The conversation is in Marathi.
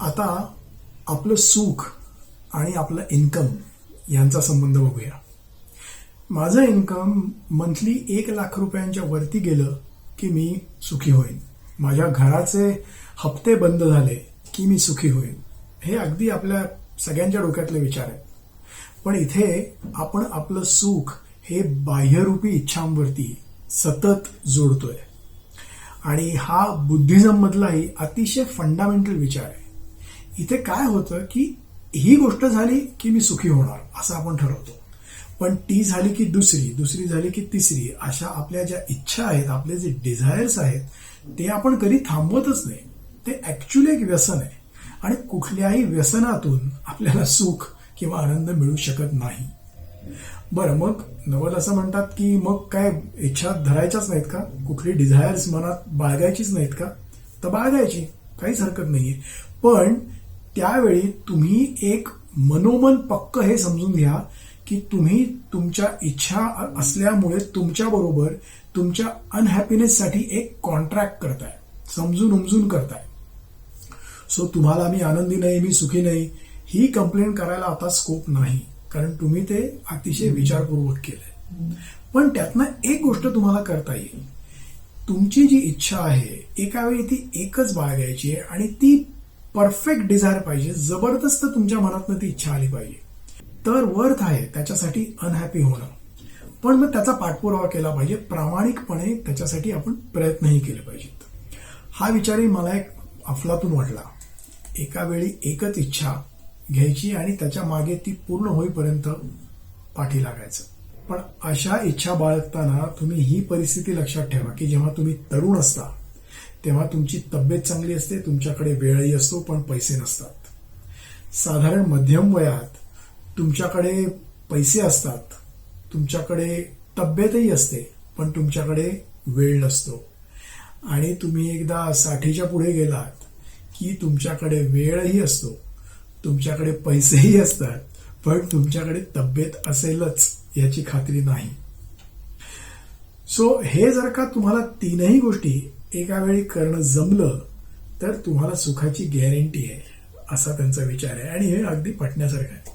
आता आपलं सुख आणि आपलं इन्कम यांचा संबंध बघूया. माझं इन्कम मंथली एक लाख रुपयांच्या वरती गेलं की मी सुखी होईन. माझ्या घराचे हप्ते बंद झाले की मी सुखी होईन. हे अगदी आपल्या सगळ्यांच्या डोक्यातले विचार आहेत. पण इथे आपण आपलं सुख हे बाह्यरूपी इच्छांवरती सतत जोडतोय. आणि हा बुद्धिझममधलाही अतिशय फंडामेंटल विचार आहे. इथे काय होतं की ही गोष्ट झाली की मी सुखी होणार असं आपण ठरवतो. पण ती झाली की दुसरी दुसरी झाली की तिसरी अशा आपल्या ज्या इच्छा आहेत आपले जे डिझायर्स आहेत ते आपण कधी थांबवतच नाही. ते ऍक्च्युली एक व्यसन आहे. आणि कुठल्याही व्यसनातून आपल्याला सुख किंवा आनंद मिळू शकत नाही. बरं मग नवल असं म्हणतात की मग काय इच्छा धरायच्याच नाहीत का? कुठली डिझायर्स मनात बाळगायचीच नाहीत का? तर बाळगायची काहीच हरकत नाहीये. पण त्यावेळी तुम्ही एक मनोमन पक्क हे समजून घ्या की तुम्ही तुमच्या इच्छा असल्यामुळे तुमच्या बरोबर तुमच्या अनहॅपीनेससाठी एक कॉन्ट्रॅक्ट करताय. समजून उमजून करताय. सो तुम्हाला मी आनंदी नाही मी सुखी नाही ही कंप्लेंट करायला आता स्कोप नाही. कारण तुम्ही ते अतिशय विचारपूर्वक केलंय. पण त्यातनं एक गोष्ट तुम्हाला करता येईल. तुमची जी इच्छा आहे एका वेळी ती एकच बाळगायची आहे आणि ती परफेक्ट डिझायर पाहिजे जबरदस्त तुमच्या मनातनं ती इच्छा आली पाहिजे. तर वर्थ आहे त्याच्यासाठी अनहॅपी होणं. पण मग त्याचा पाठपुरावा केला पाहिजे प्रामाणिकपणे त्याच्यासाठी आपण प्रयत्नही केले पाहिजेत. हा विचारही मला एक अफलातून वाटला. एका वेळी एकच इच्छा घ्यायची आणि त्याच्यामागे ती पूर्ण होईपर्यंत पाठी लागायचं. पण अशा इच्छा बाळगताना तुम्ही ही परिस्थिती लक्षात ठेवा की जेव्हा तुम्ही तरुण असता तेव्हा तुमची तब्येत चांगली असते तुमच्याकडे वेळही असतो पण पैसे नसतात. साधारण मध्यम वयात तुमच्याकडे पैसे असतात तुमच्याकडे तब्येतही असते पण तुमच्याकडे वेळ नसतो. आणि तुम्ही एकदा साठीच्या पुढे गेलात की तुमच्याकडे वेळही असतो तुमच्याकडे पैसेही असतात पण तुमच्याकडे तब्येत असेलच याची खात्री नाही. सो हे जर का तुम्हाला तीनही गोष्टी एका वेळी करणं जमलं तर तुम्हाला सुखाची गॅरंटी आहे असा त्यांचा विचार आहे. आणि हे अगदी पटण्यासारखं आहे.